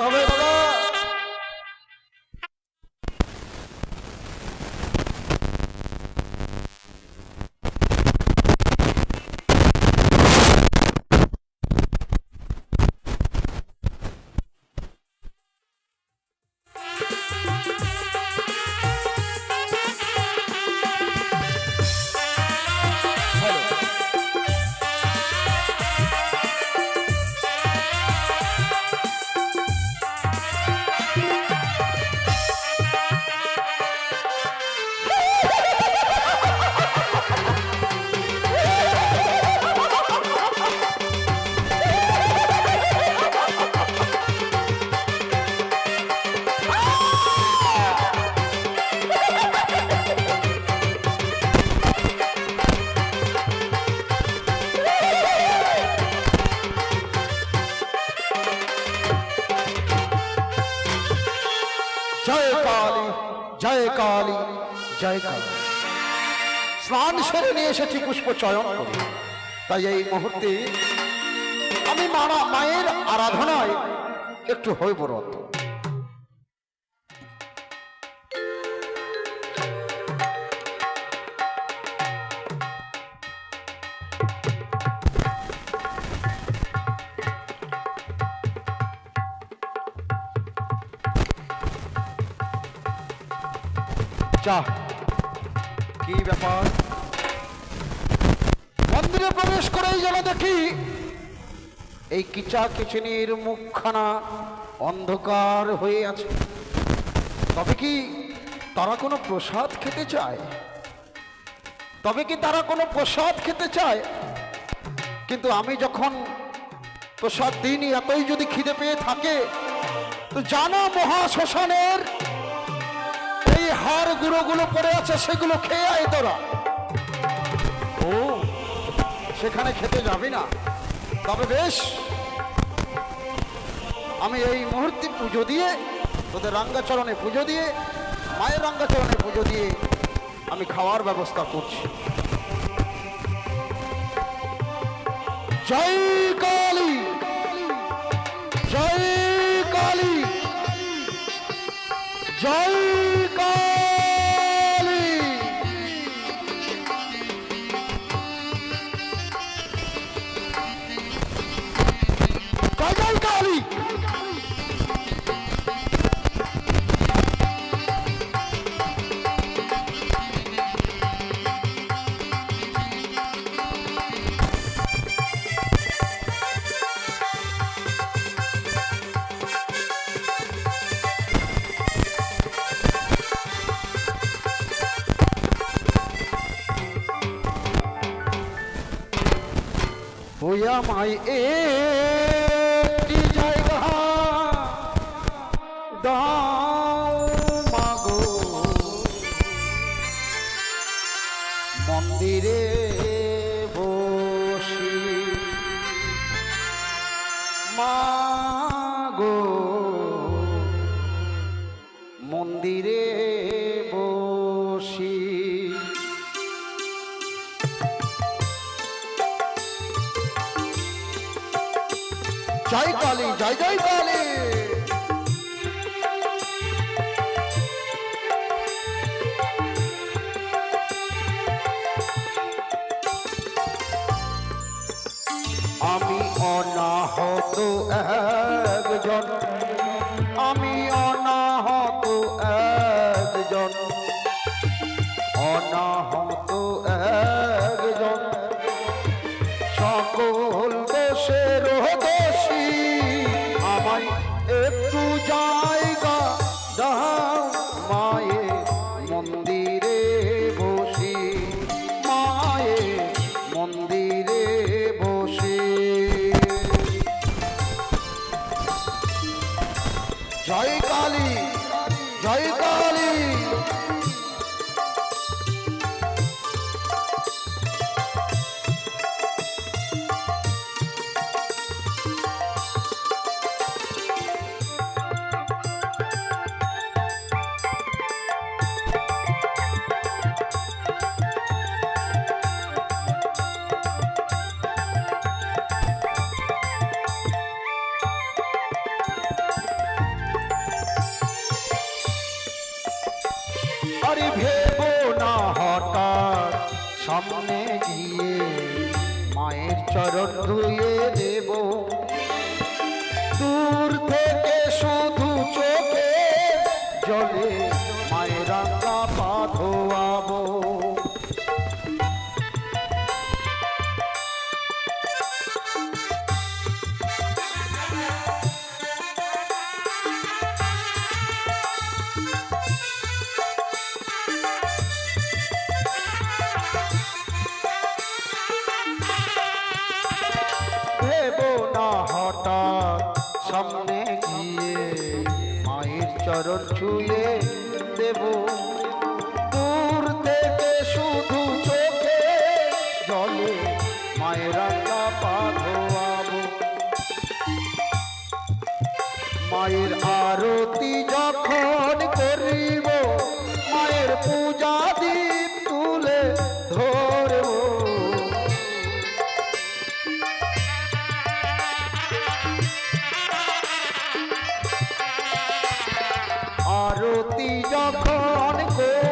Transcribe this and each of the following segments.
我们 কালী জয় কালী স্নান সেরে নিয়ে এসেছি পুষ্প চয়ন করে। তাই এই মুহূর্তে আমি মারা মায়ের আরাধনায় একটু হইব রত যা কি ব্যাপার? মন্দিরে প্রবেশ করেই যেন দেখি এই কিচা কিচিনির মুখখানা অন্ধকার হয়ে আছে। তবে কি তারা কোনো প্রসাদ খেতে চায়? তবে কি তারা কোনো প্রসাদ খেতে চায়? কিন্তু আমি যখন প্রসাদ দিনই এতই যদি খিদে পেয়ে থাকে তো জানা মহা এই হাড় গুঁড়োগুলো পড়ে আছে, সেগুলো খেয়ে আয় তোরা। ও, সেখানে খেতে যাবি না। তবে বেশ, আমি এই মুহূর্তে পুজো দিয়ে, তোদের রাঙ্গাচরণে পুজো দিয়ে, মায়ের রাঙ্গাচরণে পুজো দিয়ে আমি খাওয়ার ব্যবস্থা করছি। জয় জয় জায়গা। দাও মাগো। মন্দিরে বসি। মাগো। মন্দিরে জয় কালী জয় জয় কালী আমি অনাহত একজন সামনে গিয়ে মায়ের চরণ ধুয়ে দেব। দূর থেকে শুধু চোখে জলে মায়ের রান্না পা ধোয়াবো। হঠাৎ সামনে গিয়ে মায়ের চরণ ছুঁয়ে দেব। দূর থেকে শুধু চোখে জলে মায়ের রান্না পা ধোয়াবো মায়ের আরতি যখন আরতি যখন করব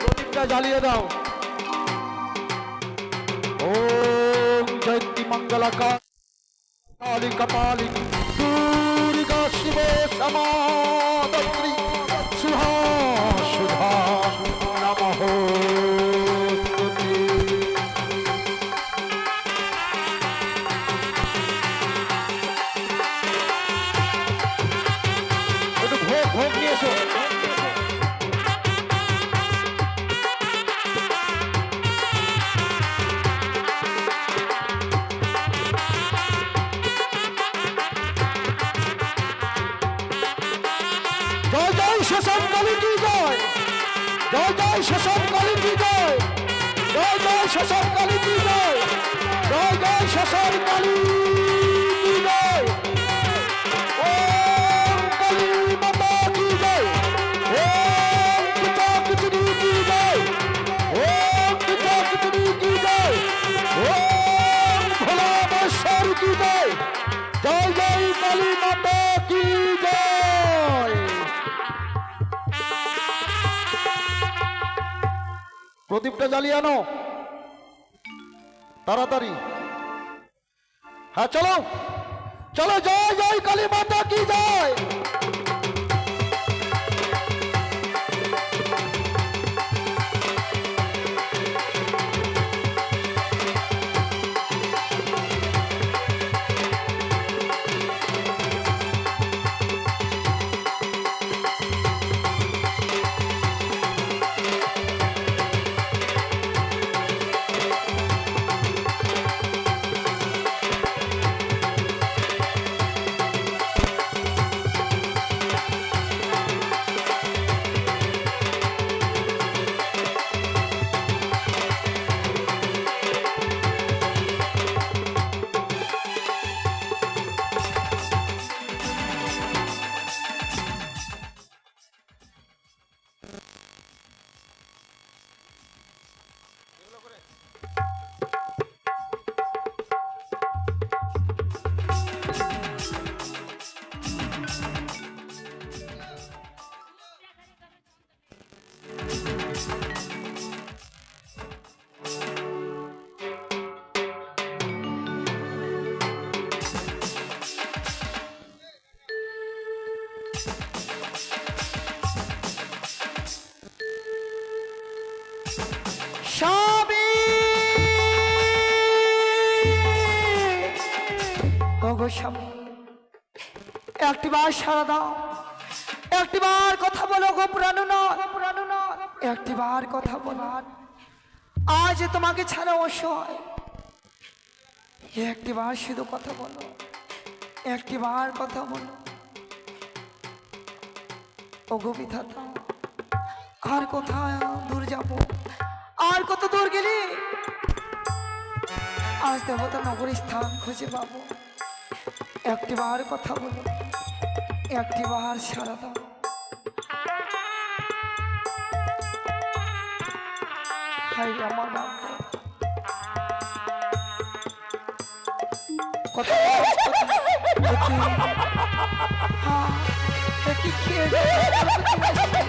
প্রদীপটা জ্বালিয়ে দাও। ওম জয়ন্তী মঙ্গলা কালী কপালী দুর্গা শিব সমাদত্রী জয় শোষণ কালী কি জয়? জয় জয় শোষণ কালী কি জয়? জয় জয় শোষণ কালী কি জয়? জয় জয় শোষণ কালী কি প্রদীপটা জ্বালিয়ে আনো। তাড়াতাড়ি। হ্যাঁ চলো। চলো জয় জয় কালী মাতা কি জয়? একটি বার সারা দাও। একটি বার কথা বলো গো পুরানো না পুরানো না একটি বার কথা বলার আজ তোমাকে ছাড়া অসহায় একটিবার শুধু কথা বলো। একটিবার কথা বলো। ওগো বিধাতা আর কোথায় দূর যাব? আর কত দূর গেলে? আজ দেবতা নগরী স্থান খুঁজে পাবো। একটিবার কথা বলো, একটিবার সারা দাও। আমার কথা iki.